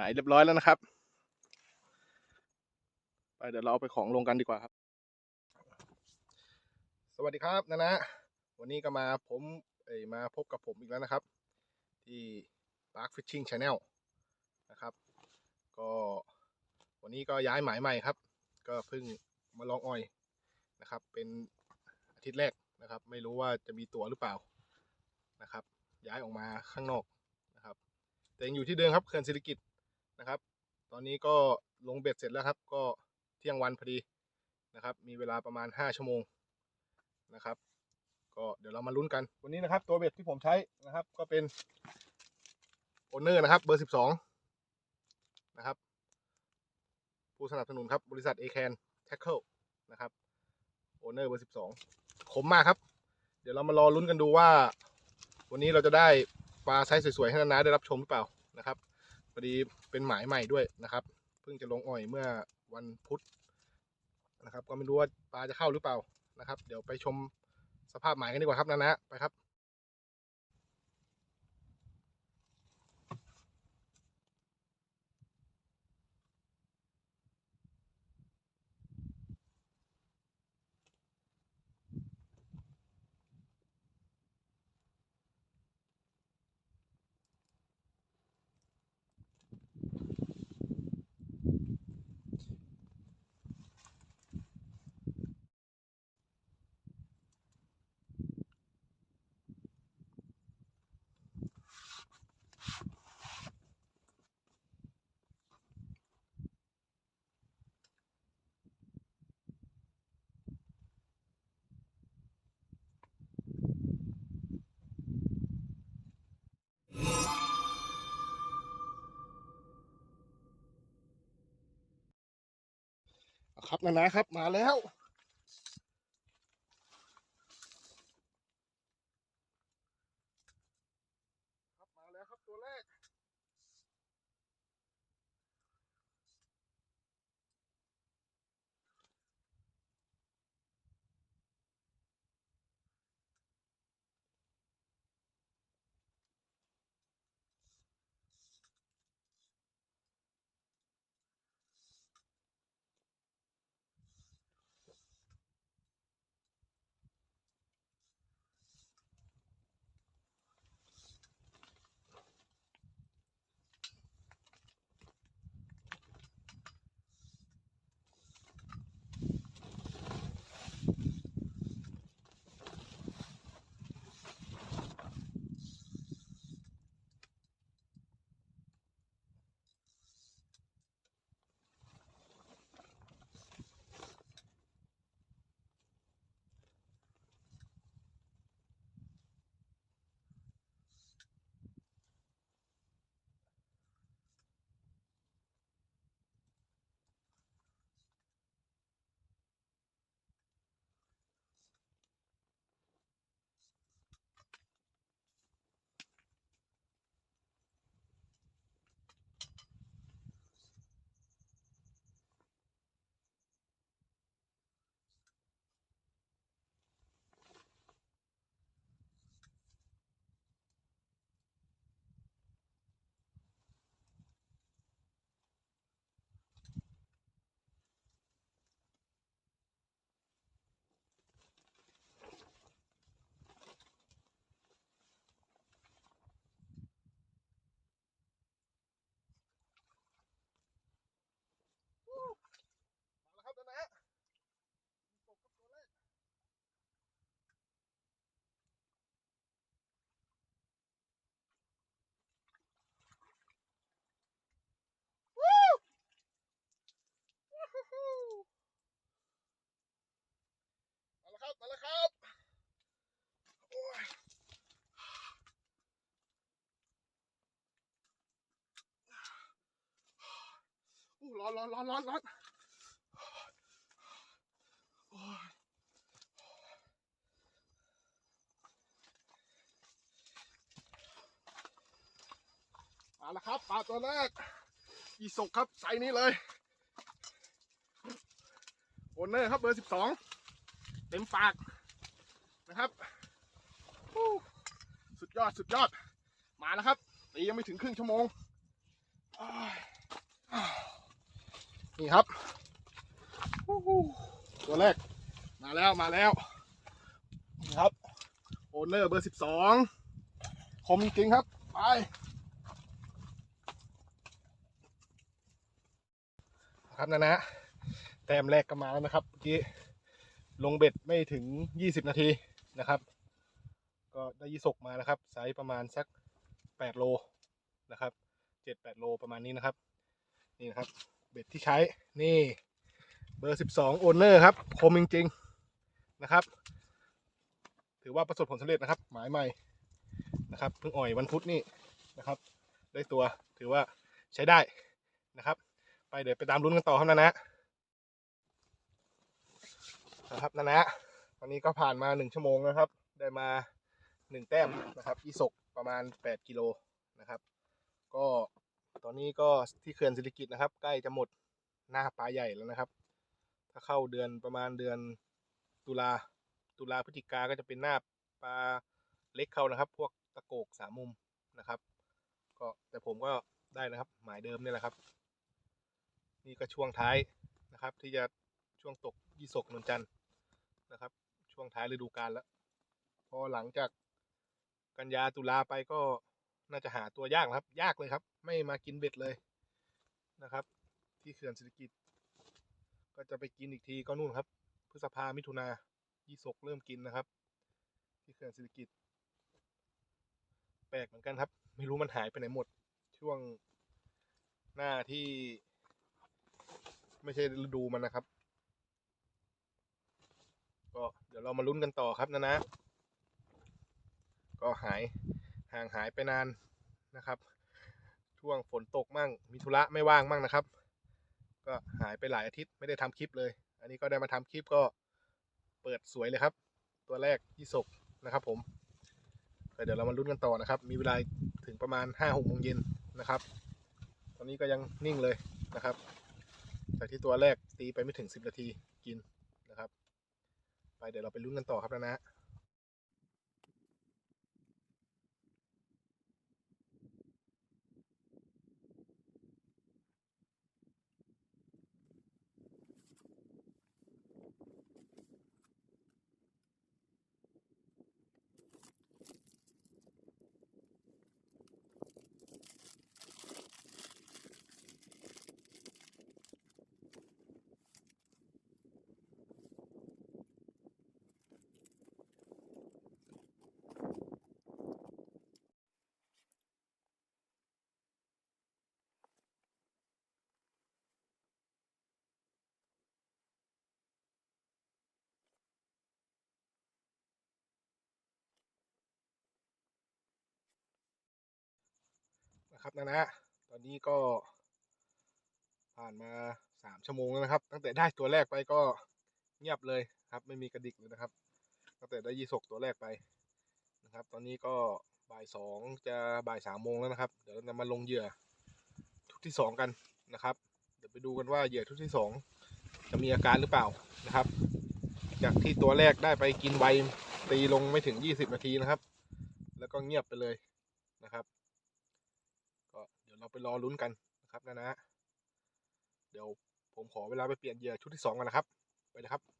หมายเรียบร้อยแล้วนะครับ ไปเดี๋ยวเราเอาไปของลงกันดีกว่าครับ สวัสดีครับนะนะวันนี้ก็มาผมเอยมาพบกับผมอีกแล้วนะครับ ที่ Park Fishing Channel นะครับ ก็วันนี้ก็ย้ายหมายใหม่ครับ ก็เพิ่งมาลองอ้อยนะครับ เป็นอาทิตย์แรกนะครับ ไม่รู้ว่าจะมีตัวหรือเปล่านะครับ ย้ายออกมาข้างนอกนะครับ แต่ยังอยู่ที่เดิมครับเขื่อนศิริกิต นะครับ ตอนนี้ก็ลงเบ็ดเสร็จแล้วครับ ก็เที่ยงวันพอดีนะครับ มีเวลาประมาณ 5 ชั่วโมงนะครับ ก็เดี๋ยวเรามาลุ้นกัน วันนี้นะครับ ตัวเบ็ดที่ผมใช้นะครับ ก็เป็นโอเนอร์นะครับ เบอร์ 12 นะครับ ผู้สนับสนุนครับ บริษัท a c a n Tackle นะครับโอเนอร์เบอร์ 12ขมมากครับ เดี๋ยวเรามารอลุ้นกันดูว่า วันนี้เราจะได้ปลาไซส์สวยๆ ให้นานาได้รับชมหรือเปล่านะครับพอดี เป็นหมายใหม่ด้วยนะครับ เพิ่งจะลงอ่อยเมื่อวันพุธนะครับ ก็ไม่รู้ว่าปลาจะเข้าหรือเปล่านะครับ เดี๋ยวไปชมสภาพหมายกันดีกว่าครับนะนะไปครับ ครับนะนะครับ มาแล้วครับมาแล้วครับตัวแรก ฮู้มาแล้วครับ มาแล้วครับ โอ้ยอู้ร้อนร้อนร้อนร้อนร้อนโอ้ยมาแล้วครับปลาตัวแรก อีสกครับไซส์นี้เลย โอนเนอร์ครับเบอร์สิบสองเต็มปากนะครับสุดยอดสุดยอดมาแล้วครับตียังไม่ถึงครึ่งชั่วโมงนี่ครับตัวแรกมาแล้วมาแล้วนี่ครับโอนเนอร์เบอร์สิบสองคมจริงครับ ไปครับนะนะ แต้มแรกก็มาแล้วนะครับเมื่อกี้ลงเบ็ดไม่ถึง 20 นาทีนะครับ ก็ได้ยี่สกมานะครับไซส์ประมาณสัก 8 โลนะครับ 7-8 โลประมาณนี้นะครับ นี่นะครับ เบ็ดที่ใช้นี่เบอร์ 12 โอเนอร์ครับ คมจริง ๆ นะครับ ถือว่าประสบผลสำเร็จนะครับ หมายใหม่นะครับเพิ่งอ่อยวันพุธนี่นะครับ ได้ตัวถือว่าใช้ได้นะครับ ไปเดี๋ยวไปตามลุ้นกันต่อครับนะนะ นะครับนะนะวันนี้ก็ผ่านมาหนึ่งชั่วโมงนะครับ ได้มาหนึ่งแต้มนะครับยี่สกประมาณแปดกิโลนะครับ ก็ตอนนี้ก็ที่เขื่อนศิริกิตนะครับ ใกล้จะหมดหน้าปลาใหญ่แล้วนะครับ ถ้าเข้าเดือนประมาณเดือนตุลาตุลาพฤศจิกาก็จะเป็นหน้าปลาเล็กเข้านะครับ พวกตะโกกสามมุมนะครับ ก็แต่ผมก็ได้นะครับ หมายเดิมนี่แหละครับ นี่ก็ช่วงท้ายนะครับ ที่จะช่วงตกยี่สกนนจันทร์ นะครับ ช่วงท้ายฤดูกาลแล้ว พอหลังจากกันยาตุลาไปก็น่าจะหาตัวยากครับ ยากเลยครับ ไม่มากินเบ็ดเลยนะครับ ที่เขื่อนศิริกิตก็จะไปกินอีกทีก็นู่นครับ พฤษภามิถุนายี่สกเริ่มกินนะครับ ที่เขื่อนศิริกิตแปลกเหมือนกันครับ ไม่รู้มันหายไปไหนหมด ช่วงหน้าที่ ไม่ใช่ฤดูมันนะครับ ก็เดี๋ยวเรามาลุ้นกันต่อครับนะนะ ก็หายห่างหายไปนานนะครับช่วงฝนตกมั่งมีธุระไม่ว่างมั่งนะครับ ก็หายไปหลายอาทิตย์ไม่ได้ทำคลิปเลย อันนี้ก็ได้มาทำคลิปก็เปิดสวยเลยครับ ตัวแรกยี่สกนะครับ ผมเดี๋ยวเรามาลุ้นกันต่อนะครับ มีเวลาถึงประมาณห้าหกโมงเย็นนะครับ ตอนนี้ก็ยังนิ่งเลยนะครับจากที่ตัวแรกตีไปไม่ถึงสิบนาทีกิน ไปเดี๋ยวเราไปลุ้นกันต่อครับนะนะ นะครับนะนะตอนนี้ก็ผ่านมาสามชั่วโมงแล้วนะครับ ตั้งแต่ได้ตัวแรกไปก็เงียบเลยครับ ไม่มีกระดิกเลยนะครับ ตั้งแต่ได้ยี่สกตัวแรกไปนะครับ ตอนนี้ก็บ่ายสองจะบ่ายสามโมงแล้วนะครับ เดี๋ยวเราจะมาลงเหยื่อทุกที่สองกันนะครับ เดี๋ยวไปดูกันว่าเหยื่อทุกที่สองจะมีอาการหรือเปล่านะครับ จากที่ตัวแรกได้ไปกินไวตีลงไม่ถึงยี่สิบนาทีนะครับ แล้วก็เงียบไปเลยนะครับ ยวเราไปรอลุ้นกันนะครับนะนะ เดี๋ยวผมขอเวลาไปเปลี่ยนเหยื่อชุดที่สองกันนะครับ ไปเลยครับ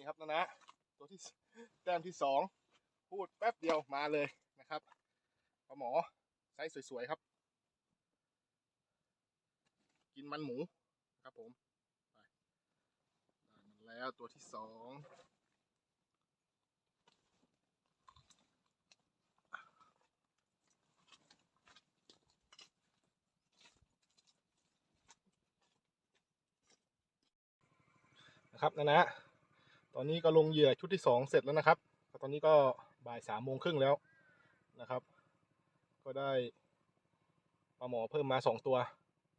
นี่ครับนะนะตัวที่แต้มที่สองพูดแป๊บเดียวมาเลยนะครับปลาหมอไซส์สวยๆครับ กินมันหมูครับผมไปได้มาแล้วตัวที่สองนะครับนะนะ ตอนนี้ก็ลงเหยื่อชุดที่สองเสร็จแล้วนะครับ ตอนนี้ก็บ่ายสามโมงครึ่งแล้วนะครับ ก็ได้ปลาหมอเพิ่มมาสองตัว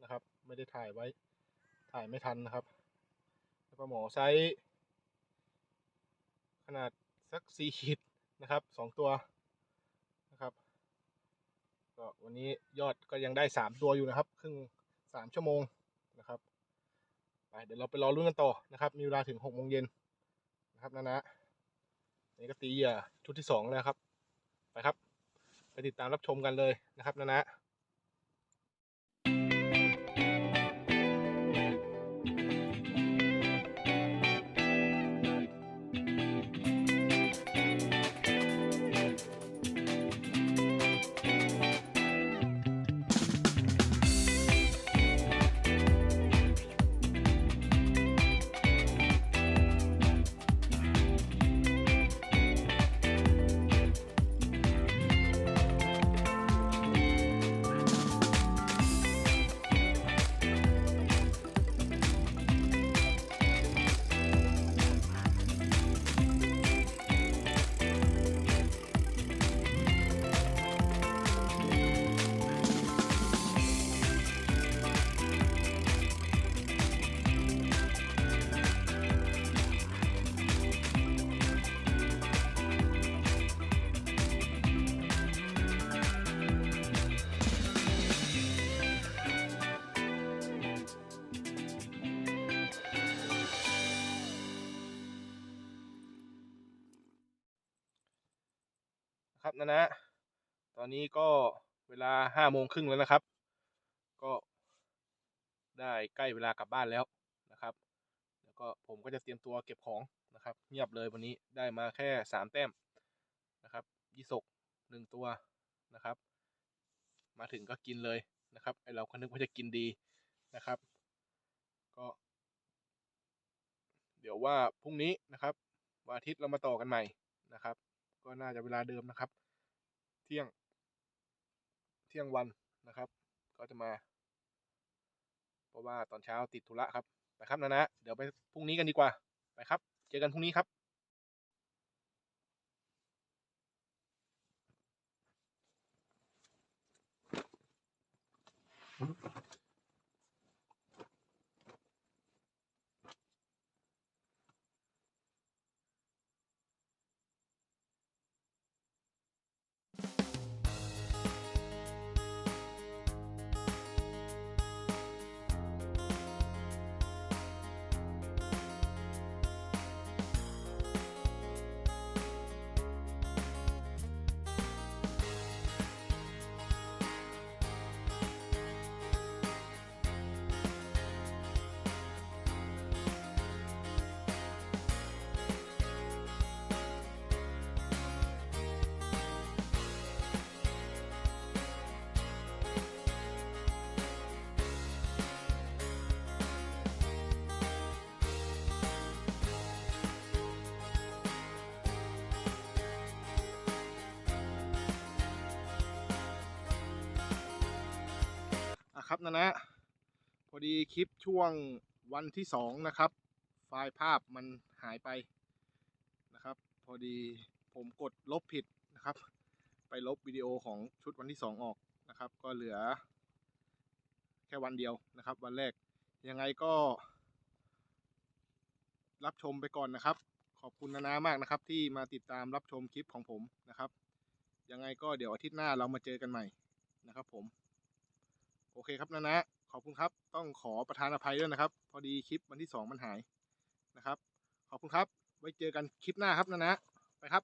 นะครับ ไม่ได้ถ่ายไว้ถ่ายไม่ทันนะครับปลาหมอไซส์ขนาดสักสี่ขีดนะครับสองตัวนะครับก็วันนี้ยอดก็ยังได้สามตัวอยู่นะครับ ครึ่งสามชั่วโมงนะครับไปเดี๋ยวเราไปรอรุ่นกันต่อนะครับ มีเวลาถึงหกโมงเย็น นะครับนะนะนี่ก็ตีเหยื่อชุดที่สองแล้วครับ ไปครับ ไปติดตามรับชมกันเลยนะครับนะนะ นะนะ ตอนนี้ก็เวลาห้าโมงครึ่งแล้วนะครับ ก็ได้ใกล้เวลากลับบ้านแล้วนะครับ แล้วก็ผมก็จะเตรียมตัวเก็บของนะครับ เงียบเลยวันนี้ได้มาแค่สามแต้มนะครับยี่สกหนึ่งตัวนะครับ มาถึงก็กินเลยนะครับไอเราก็นึกว่าจะกินดีนะครับ ก็ เดี๋ยวว่าพรุ่งนี้นะครับวันอาทิตย์เรามาต่อกันใหม่นะครับ ก็น่าจะเวลาเดิมนะครับ ที่ยง เที่ยงวันนะครับ ก็จะมา เพราะว่าตอนเช้าติดธุระครับไปครับนะนะเดี๋ยวไปพรุ่งนี้กันดีกว่าไปครับ เจอกันพรุ่งนี้ครับอืม นะนะ พอดีคลิปช่วงวันที่สองนะครับ ไฟล์ภาพมันหายไปนะครับ พอดีผมกดลบผิดนะครับ ไปลบวิดีโอของชุดวันที่สองออกนะครับ ก็เหลือ แค่วันเดียวนะครับ วันแรกยังไงก็ รับชมไปก่อนนะครับ ขอบคุณนานามากนะครับ ที่มาติดตามรับชมคลิปของผมนะครับ ยังไงก็เดี๋ยวอาทิตย์หน้าเรามาเจอกันใหม่นะครับผม โอเคครับนะนะขอบคุณครับ ต้องขอประทานอภัยด้วยนะครับ พอดีคลิปวันที่สองมันหายนะครับ ขอบคุณครับ ไว้เจอกันคลิปหน้าครับนะนะไปครับ